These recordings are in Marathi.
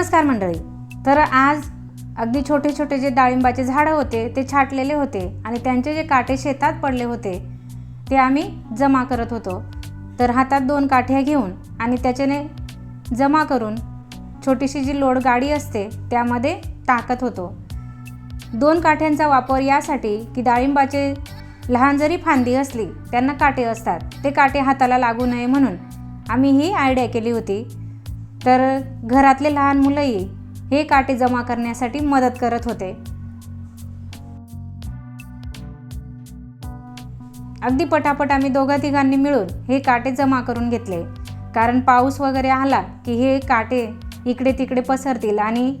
नमस्कार मंडळी. तर आज अगदी छोटे छोटे जे डाळिंबाचे झाडं होते ते छाटलेले होते आणि त्यांचे जे काटे शेतात पडले होते ते आम्ही जमा करत होतो. तर हातात दोन काठ्या घेऊन आणि त्याच्याने जमा करून छोटीशी जी लोड गाडी असते त्यामध्ये टाकत होतो. दोन काठ्यांचा वापर यासाठी की डाळिंबाचे लहान जरी फांदी असली त्यांना काटे असतात. ते काटे हाताला लागू नये म्हणून आम्ही ही आयडिया केली होती. तर घरातले लहान मुलंही हे काटे जमा करण्यासाठी मदत करत होते. अगदी पटापट आम्ही दोघा तिघांनी मिळून हे काटे जमा करून घेतले. कारण पाऊस वगैरे आला की हे काटे इकडे तिकडे पसरतील आणि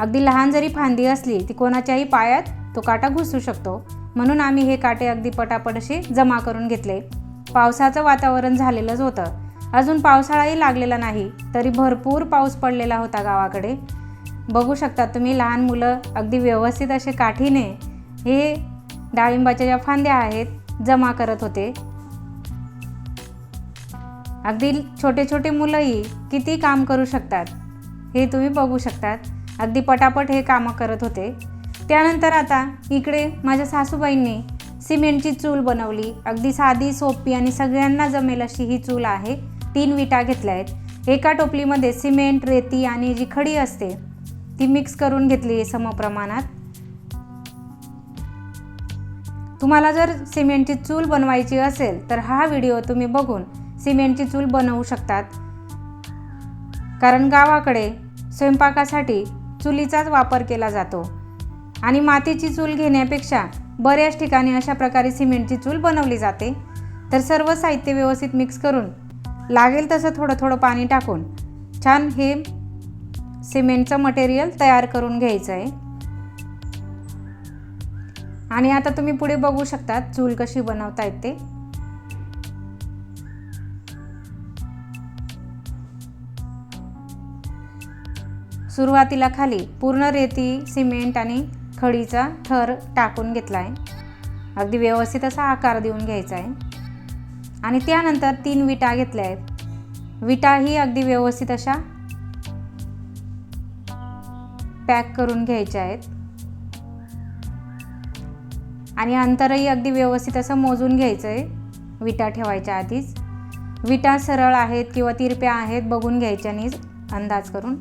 अगदी लहान जरी फांदी असली ती कोणाच्याही पायात तो काटा घुसू शकतो. म्हणून आम्ही हे काटे अगदी पटापट असे जमा करून घेतले. पावसाचं वातावरण झालेलंच होतं. अजून पावसाळाही लागलेला नाही तरी भरपूर पाऊस पडलेला होता गावाकडे. बघू शकता तुम्ही लहान मुलं अगदी व्यवस्थित असे काठीने हे डाळिंबाच्या ज्या फांद्या आहेत जमा करत होते. अगदी छोटे छोटे मुलंही किती काम करू शकतात हे तुम्ही बघू शकतात. अगदी पटापट हे कामं करत होते. त्यानंतर आता इकडे माझ्या सासूबाईंनी सिमेंटची चूल बनवली. अगदी साधी सोपी आणि सगळ्यांना जमेल अशी ही चूल आहे. तीन विटा घेतल्या आहेत. एका टोपलीमध्ये सिमेंट रेती आणि जी खडी असते ती मिक्स करून घेतली आहे समप्रमाणात. तुम्हाला जर सिमेंटची चूल बनवायची असेल तर हा व्हिडिओ तुम्ही बघून सिमेंटची चूल बनवू शकतात. कारण गावाकडे स्वयंपाकासाठी चुलीचाच वापर केला जातो. आणि मातीची चूल घेण्यापेक्षा बऱ्याच ठिकाणी अशा प्रकारे सिमेंटची चूल बनवली जाते. तर सर्व साहित्य व्यवस्थित मिक्स करून लागेल तसं थोडं थोडं पाणी टाकून. छान हे सिमेंटचं मटेरियल तयार करून घ्यायचं आहे आणि आता तुम्ही पुढे बघू शकता चूल कशी बनवता येते सुरुवातीला खाली पूर्ण रेती सिमेंट आणि खडीचा थर टाकून घेतला आहे अगदी व्यवस्थित असा आकार देऊन घ्यायचा आहे आणि त्यानंतर तीन विटा घेतल्या आहेत. विटाही अगदी व्यवस्थित अशा पॅक करून घ्यायच्या आहेत. आणि अंतरही अगदी व्यवस्थित असं मोजून घ्यायचं आहे विटा ठेवायच्या आधीच. विटा सरळ आहेत किंवा तिरप्या आहेत बघून घ्यायच्या नीट अंदाज करून.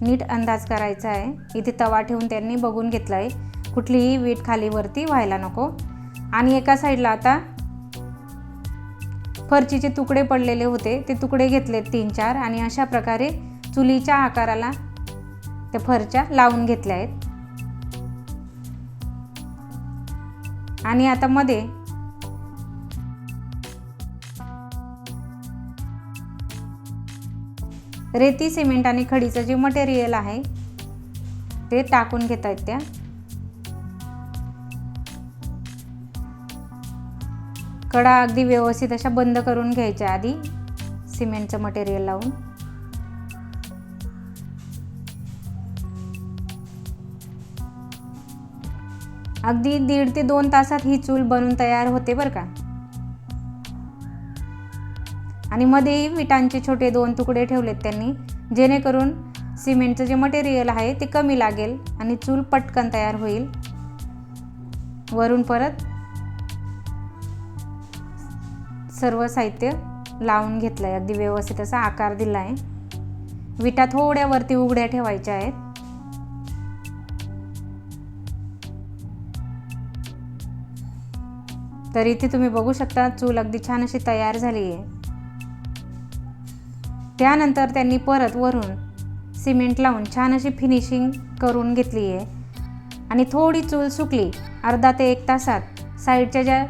नीट अंदाज करायचा आहे. इथे तवा ठेवून त्यांनी बघून घेतला आहे कुठलीही वीट खालीवरती व्हायला नको. आणि एका साईडला आता फरचीचे तुकडे पडलेले होते ते तुकडे घेतले तीन चार आणि अशा प्रकारे चुलीच्या आकाराला त्या फरच्या लावून घेतल्या आहेत. आणि आता मध्ये रेती सिमेंट आणि खडीचं जे मटेरियल आहे ते टाकून घेत आहेत त्या. कडा अगदी व्यवस्थित अशा बंद करून घ्यायच्या आधी सिमेंटचं मटेरियल लावून. अगदी दीड ते दोन तासात ही चूल बनून तयार होते बरं का. आणि मध्येही विटांचे छोटे दोन तुकडे ठेवलेत त्यांनी जेणेकरून सिमेंटचं जे मटेरियल आहे ते कमी लागेल आणि चूल पटकन तयार होईल. वरून परत सर्व साहित्य लावून घेतलं आहे अगदी व्यवस्थित असा आकार दिला आहे विटा थोड्या वरती उघड्या ठेवायच्या आहेत. तर इथे तुम्ही बघू शकता चूल अगदी छान अशी तयार झाली आहे त्यानंतर त्यांनी परत वरून सिमेंट लावून छान अशी फिनिशिंग करून घेतली आहे आणि थोडी चूल सुकली अर्धा ते एक तासात साईडच्या ज्या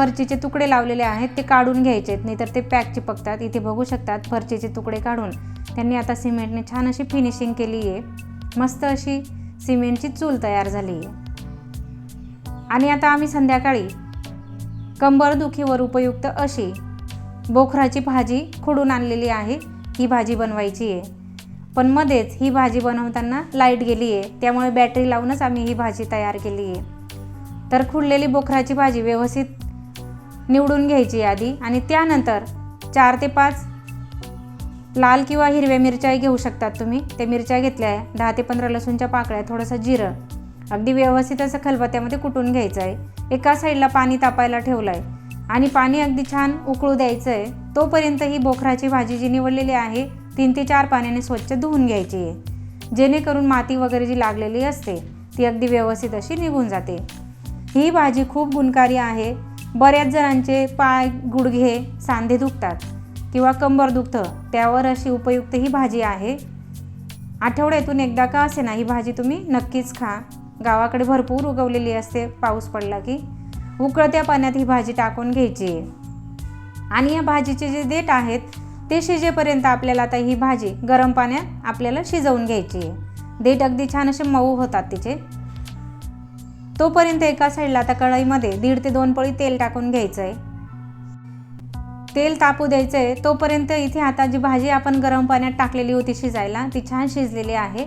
फरचीचे तुकडे लावलेले आहेत ते काढून घ्यायचे आहेत. नाहीतर ते पॅक चिपकतात. इथे बघू शकतात फरचीचे तुकडे काढून. त्यांनी आता सिमेंटने छान अशी फिनिशिंग केली आहे. मस्त अशी सिमेंटची चूल तयार झाली आहे. आणि आता आम्ही संध्याकाळी कंबरदुखीवर उपयुक्त अशी बोखराची भाजी खुडून आणलेली आहे. ही भाजी बनवायची आहे. पण मध्येच ही भाजी बनवताना लाइट गेली आहे. त्यामुळे बॅटरी लावूनच आम्ही ही भाजी तयार केली आहे. तर खुडलेली बोखराची भाजी व्यवस्थित निवडून घ्यायची आधी आणि त्यानंतर चार ते पाच लाल किंवा हिरव्या मिरच्याही घेऊ शकतात तुम्ही. ते मिरच्या घेतल्या आहे दहा ते पंधरा लसूणच्या पाकळ्या थोडंसं जिरं. अगदी व्यवस्थित असं खलबत्त्यामध्ये कुटून घ्यायचं आहे एका साईडला पाणी तापायला ठेवलं आहे आणि पाणी अगदी छान उकळू द्यायचं आहे तोपर्यंत ही बोखराची भाजी जी निवडलेली आहे तीन ते चार पाण्याने स्वच्छ धुवून घ्यायची आहे. जेणेकरून माती वगैरे जी लागलेली असते ती अगदी व्यवस्थित अशी निघून जाते. ही भाजी खूप गुणकारी आहे. बऱ्याच जणांचे पाय गुडघे सांधे दुखतात किंवा कंबर दुखतं. त्यावर अशी उपयुक्त ही भाजी आहे. आठवड्यातून एकदा का असे ना ही भाजी तुम्ही? नक्कीच खा. गावाकडे भरपूर उगवलेली असते. पाऊस पडला की उकळत्या पाण्यात ही भाजी टाकून घ्यायची आहे. आणि या भाजीचे जे देठ आहेत ते शिजेपर्यंत आपल्याला आता ही भाजी गरम पाण्यात आपल्याला शिजवून घ्यायची आहे. देठ अगदी छान असे मऊ होतात तिचे. तोपर्यंत एका साईडला आता कढईमध्ये दीड ते दोन पळी तेल टाकून घ्यायचं आहे तेल तापू द्यायचं आहे तोपर्यंत इथे आता जी भाजी आपण गरम पाण्यात टाकलेली होती शिजायला ती छान शिजलेली आहे.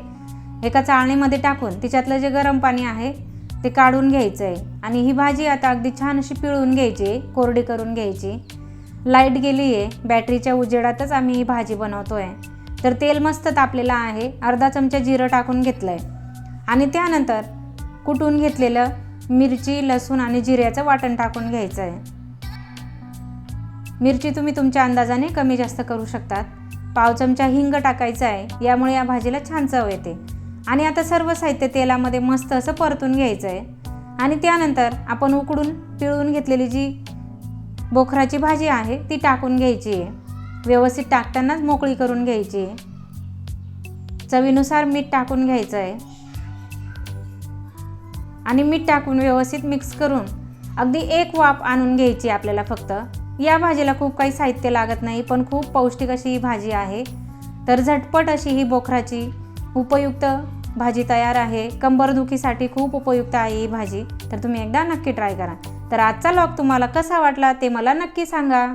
एका चाळणीमध्ये टाकून तिच्यातलं जे गरम पाणी आहे ते काढून घ्यायचं आहे आणि ही भाजी आता अगदी छान अशी पिळून घ्यायची आहे कोरडी करून घ्यायची. लाइट गेली आहे बॅटरीच्या उजेडातच आम्ही ही भाजी बनवतो आहे तर तेल मस्त तापलेलं आहे. अर्धा चमचा जिरं टाकून घेतलं आहे आणि त्यानंतर कुटून घेतलेलं मिरची लसूण आणि जिऱ्याचं वाटण टाकून घ्यायचं आहे मिरची तुम्ही तुमच्या अंदाजाने कमी जास्त करू शकतात. पाव चमचा हिंग टाकायचा आहे यामुळे या भाजीला छान चव येते. आणि आता सर्व साहित्य तेलामध्ये मस्त असं परतून घ्यायचं आहे आणि त्यानंतर आपण उकडून पिळून घेतलेली जी बोखराची भाजी आहे ती टाकून घ्यायची. आहे व्यवस्थित टाकतानाच मोकळी करून घ्यायची. आहे चवीनुसार मीठ टाकून घ्यायचं आहे आणि मीठ टाकून व्यवस्थित मिक्स करून अगदी एक वाफ आणून घ्यायची आपल्याला फक्त. या भाजीला खूप काही साहित्य लागत नाही पण खूप पौष्टिक अशी ही भाजी आहे. तर झटपट अशी ही बोखराची उपयुक्त भाजी तयार आहे. कंबरदुखीसाठी खूप उपयुक्त आहे ही भाजी. तर तुम्ही एकदा नक्की ट्राय करा. तर आजचा लॉग तुम्हाला कसा वाटला ते मला नक्की सांगा.